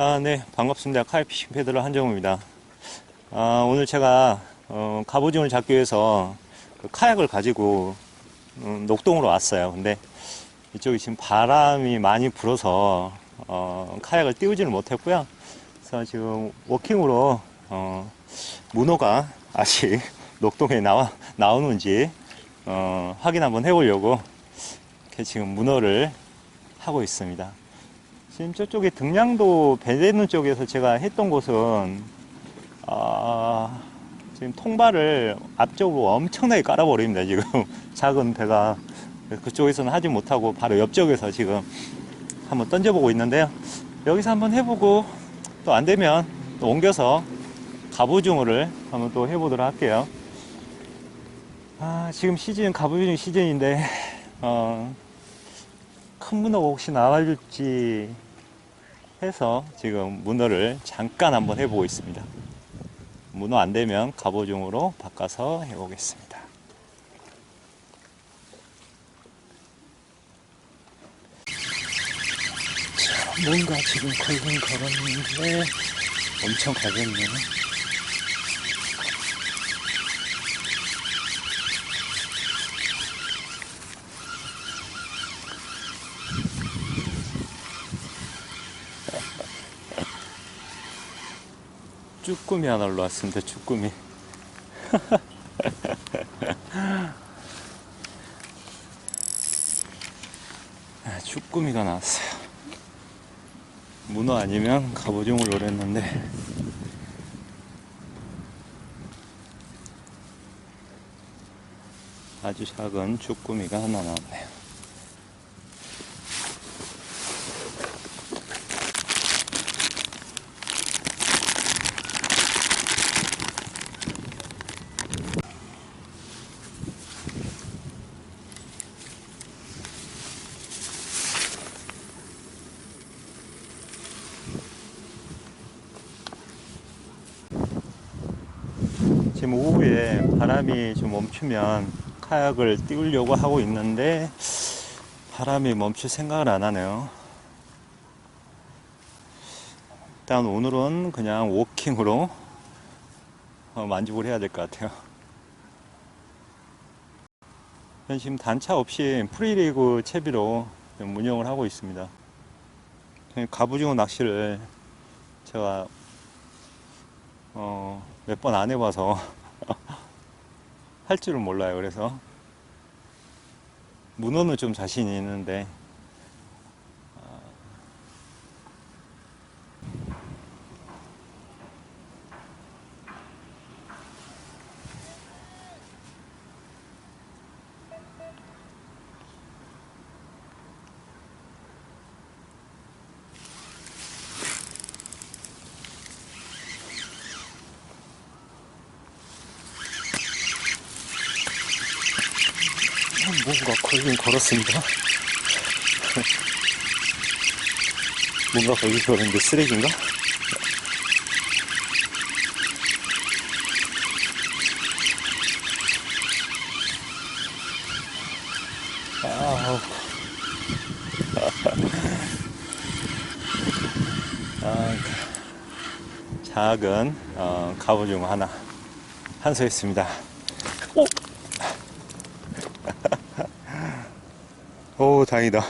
아, 네, 반갑습니다. 카이피싱 패드러 한정우입니다. 아, 오늘 제가, 어, 갑오징어를 잡기 위해서 그 카약을 가지고, 음, 녹동으로 왔어요. 근데 이쪽이 지금 바람이 많이 불어서, 어, 카약을 띄우지는 못했고요. 그래서 지금 워킹으로, 어, 문어가 아직 녹동에 나와, 나오는지, 어, 확인 한번 해보려고, 이렇게 지금 문어를 하고 있습니다. 지금 저쪽에 등량도 배대는 쪽에서 제가 했던 곳은 아, 지금 통발을 앞쪽으로 엄청나게 깔아버립니다. 지금 작은 배가 그쪽에서는 하지 못하고 바로 옆쪽에서 지금 한번 던져보고 있는데요. 여기서 한번 해보고 또 안 되면 또 옮겨서 갑오징어를 한번 또 해보도록 할게요. 아, 지금 시즌 갑오징어 시즌인데 어, 큰 문어가 혹시 나와줄지 해서 지금 문어를 잠깐 한번 해보고 있습니다. 문어 안 되면 갑오종으로 바꿔서 해보겠습니다. 자, 뭔가 지금 걸긴 걸었는데 엄청 가겠네요. 쭈꾸미 하나 올라왔습니다. 쭈꾸미. 아, 쭈꾸미가 나왔어요. 문어 아니면 갑오징어를 노렸는데 아주 작은 쭈꾸미가 하나 나왔네요. 지금 오후에 바람이 좀 멈추면 카약을 띄우려고 하고 있는데 바람이 멈출 생각을 안 하네요. 일단 오늘은 그냥 워킹으로 어, 만족을 해야 될 것 같아요. 지금 단차 없이 프리리그 채비로 좀 운영을 하고 있습니다. 갑오징어 낚시를 제가 어, 몇 번 안 해봐서 할 줄은 몰라요. 그래서 문어는 좀 자신이 있는데 뭔가 걸긴 걸었습니다. 뭔가 걸긴 걸었는데 쓰레기인가? 아우. 아, 작은 어, 갑오징어 하나 한수했습니다. 오, 다행이다.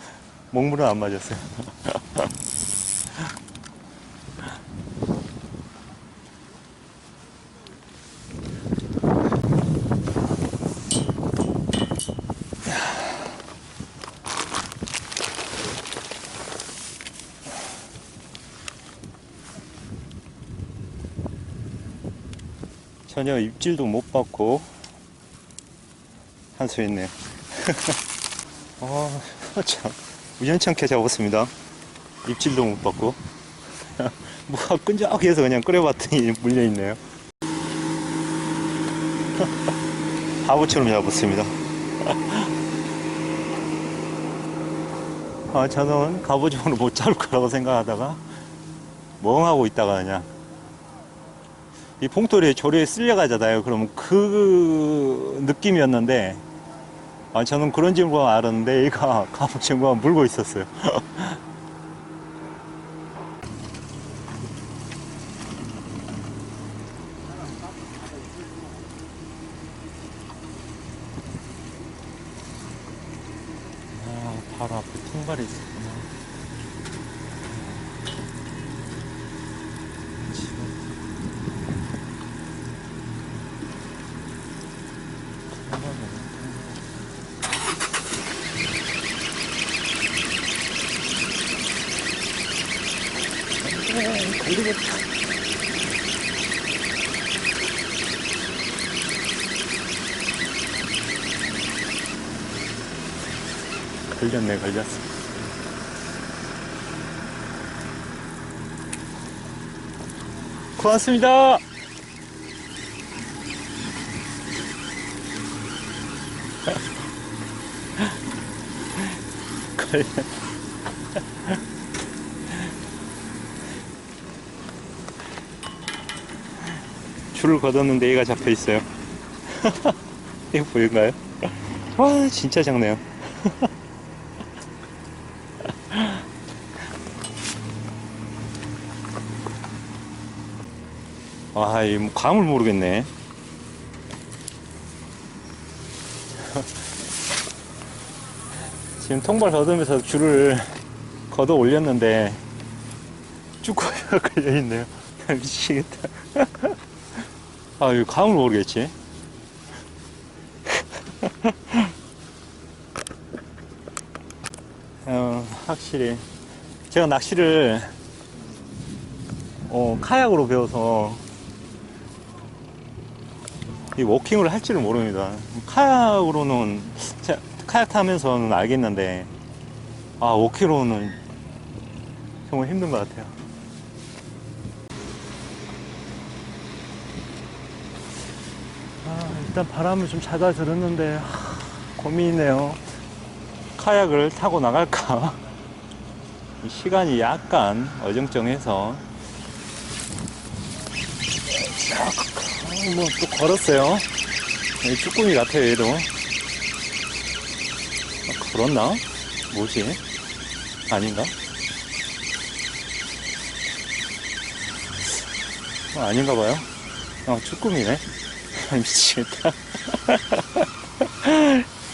먹물은 안 맞았어요. 전혀 입질도 못 받고 한수했네요. 아, 참. 우연찮게 잡았습니다. 입질도 못 받고. 뭐가 끈적해서 그냥 끓여봤더니 물려있네요. 바보처럼 잡았습니다. 아, 저는 갑오징어를 못 잡을 거라고 생각하다가 멍하고 있다가 그냥 이 봉돌이 조리에 쓸려가잖아요. 그러면 그 느낌이었는데 아, 저는 그런 질문 알았는데 얘가 갑오징어가 물고 있었어요. 통발이 있었구나. 지금 통발이 없네. 걸리겠다. 걸렸네, 걸렸어. 고맙습니다. 줄을 걷었는데 얘가 잡혀 있어요. 이거 보일까요? 와, 진짜 작네요. 와, 이 뭐, 감을 모르겠네. 지금 통발 걷으면서 줄을 걷어 올렸는데 쭈꾸미가 걸려있네요. 미치겠다. 아, 이 감을 모르겠지. 어, 확실히. 제가 낚시를, 어, 카약으로 배워서, 이 워킹을 할 줄을 모릅니다. 카약으로는, 제 카약 타면서는 알겠는데, 아, 워킹으로는 정말 힘든 것 같아요. 아, 일단 바람을 좀 잦아 들었는데, 하, 고민이네요. 카약을 타고 나갈까? 이 시간이 약간 어정쩡해서 뭐 또 걸었어요. 이 쭈꾸미 같아요 얘도. 아, 걸었나? 뭐지? 아닌가? 아, 아닌가 봐요. 아 쭈꾸미네. 아, 미치겠다.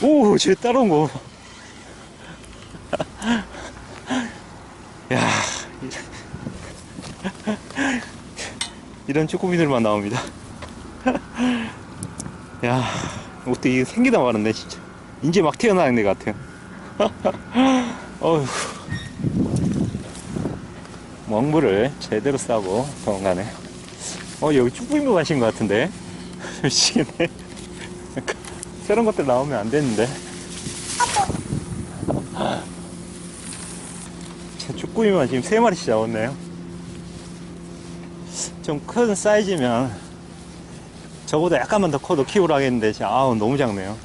오, 쟤 따라온 거. 야, 이런 쭈꾸미들만 나옵니다. 야, 어떻게 생기다 말았네, 진짜. 이제 막 태어나는 애 같아요. 어휴. 먹물을 제대로 싸고 도망가네. 어, 여기 쭈꾸미 가신 것 같은데? 미치겠네. 저런 것들 나오면 안 되는데. 제 쭈꾸미만 지금 세 마리씩 잡았네요. 좀 큰 사이즈면 저보다 약간만 더 커도 하겠는데 진짜 아우 너무 작네요.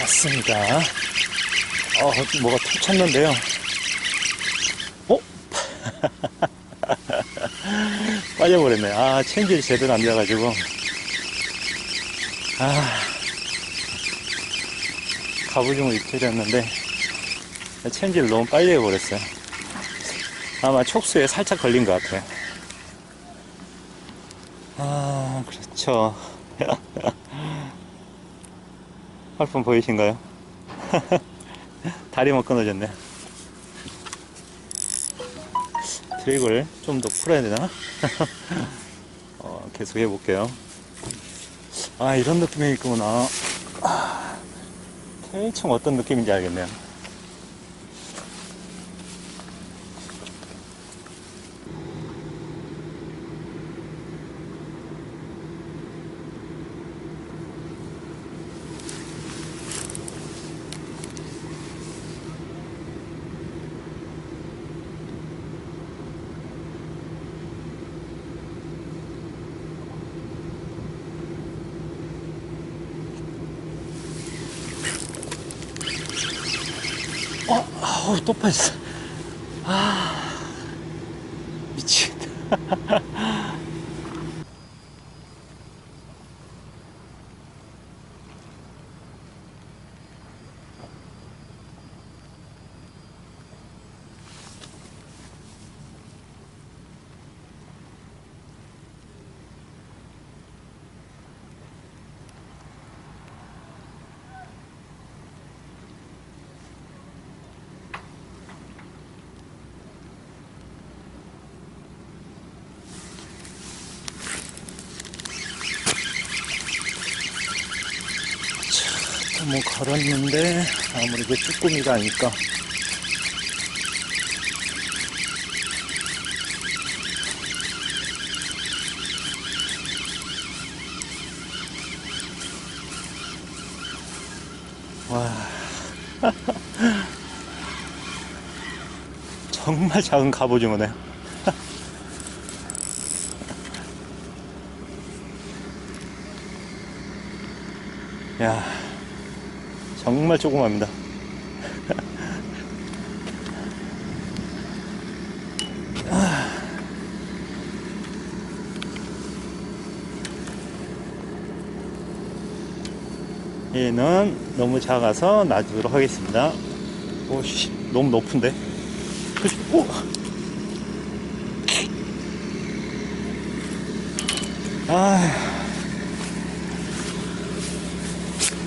맞습니다. 어, 뭐가 툭 쳤는데요. 어? 빠져버렸네. 아, 체인지를 제대로 안 돼가지고. 아, 갑오징어 입질했는데, 체인지를 너무 빨리 해버렸어요. 아마 촉수에 살짝 걸린 것 같아요. 아, 그렇죠. 할품 보이신가요? 다리만 끊어졌네. 드랙을 좀 더 풀어야 되나? 어, 계속 해볼게요. 아, 이런 느낌이 있구나. 아, 대충 어떤 느낌인지 알겠네요. 어, 아우, 또 빠졌어. 아, 미치겠다. 뭐 걸었는데 아무래도 쭈꾸미가 아닐까. 와. 정말 작은 갑오징어네. 야, 정말 조그맣니다. 얘는 너무 작아서 놔두도록 하겠습니다. 오씨, 너무 높은데? 오! 아,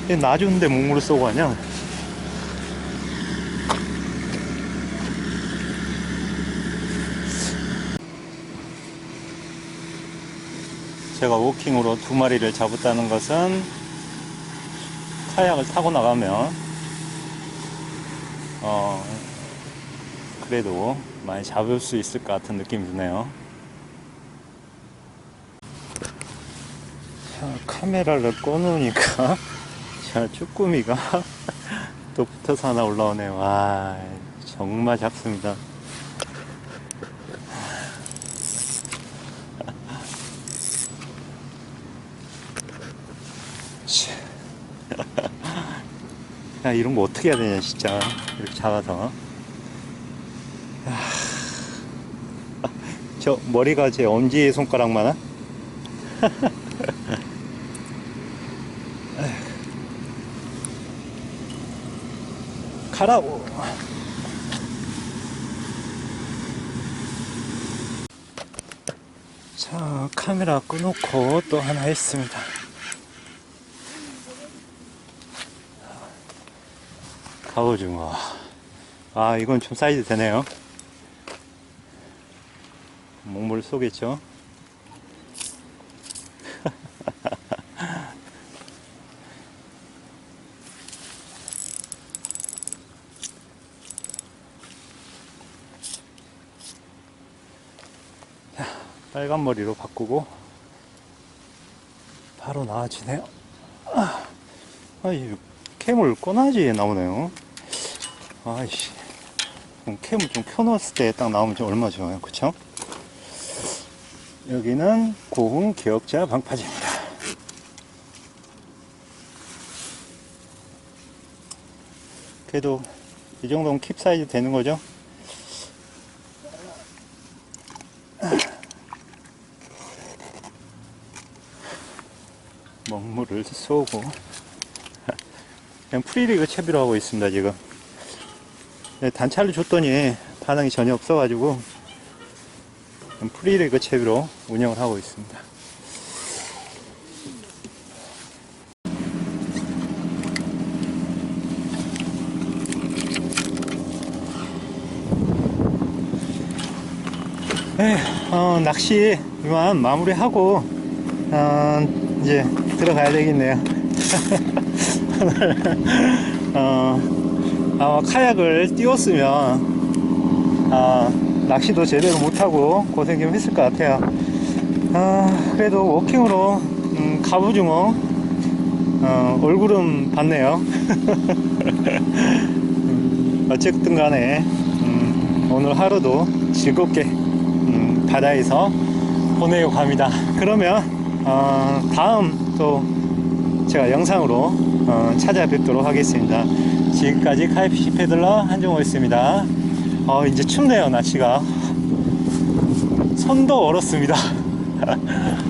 얘 놔주는데 몸으로 쏘고 하냐? 제가 워킹으로 두 마리를 잡았다는 것은 카약을 타고 나가면 어 그래도 많이 잡을 수 있을 것 같은 느낌이 드네요. 자, 카메라를 꺼놓으니까 자 쭈꾸미가 또 붙어서 하나 올라오네요. 와 정말 작습니다. 치. 야, 이런 거 어떻게 해야 되냐, 진짜. 이렇게 작아서. 야. 저 머리가 제 엄지 손가락만한? 가라고. 자, 카메라 꺼놓고 또 하나 했습니다. 갑오징어. 아, 이건 좀 사이즈 되네요. 먹물 쏘겠죠? 머리로 바꾸고 바로 나와지네요. 아, 이 캠을 꺼놔야지 나오네요. 아이씨. 캠을 좀 켜놓았을 때 딱 나오면 좀 얼마 좋아요. 그쵸? 여기는 고흥 기억자 방파제입니다. 그래도 이 정도면 킵 사이즈 되는 거죠? 먹물을 쏘고. 그냥 프리리그 채비로 하고 있습니다 지금. 네, 단차를 줬더니 반응이 전혀 없어가지고 프리리그 채비로 운영을 하고 있습니다. 에, 어, 낚시 이만 마무리하고 어, 이제 들어가야 되겠네요 어, 아마 카약을 띄웠으면 아, 낚시도 제대로 못하고 고생 좀 했을 것 같아요. 아, 그래도 워킹으로 음, 갑오징어 어, 얼굴은 봤네요. 음, 어쨌든 간에 음, 오늘 하루도 즐겁게 음, 바다에서 보내고 갑니다. 그러면 어, 다음 또 제가 영상으로 어, 찾아뵙도록 하겠습니다. 지금까지 카이피시 패들러 한종호였습니다. 어, 이제 춥네요, 날씨가. 손도 얼었습니다.